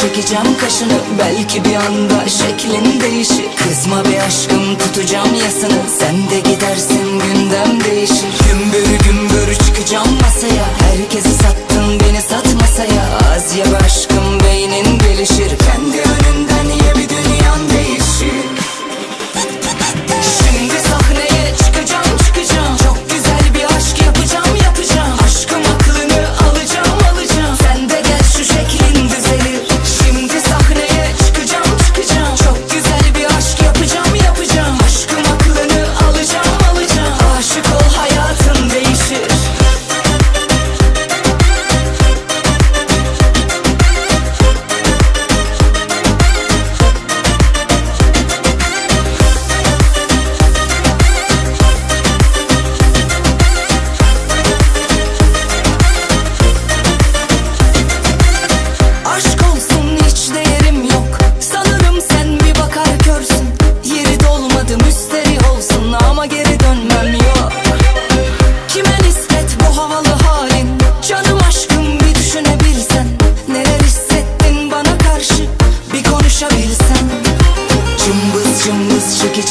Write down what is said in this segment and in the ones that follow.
Çekeceğim kaşını belki bir anda şeklin değişir. Kızma bir aşkım tutacağım yasını. Sen de gidersin gündem değişir. Gümbür gümbür çıkacağım masaya. Herkesi sattın beni sat masaya. Az be aşkım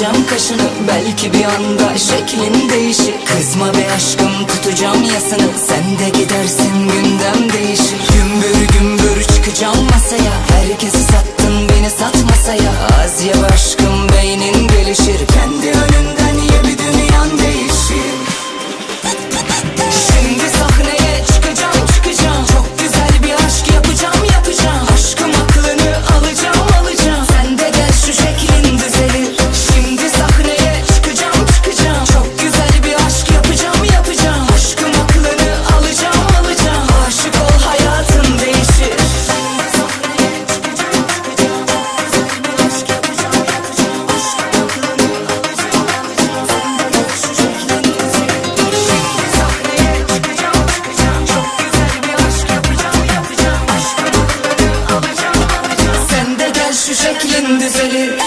çekeceğim kaşını. Belki bir anda şeklin değişir. Kızma be aşkım tutacağım yasını. Sen de gidersin gündem değişir. Gümbür gümbür çıkacağım masaya. Herkesi sattın beni sat masaya. Az be aşkım her şey şu şeklin düzelir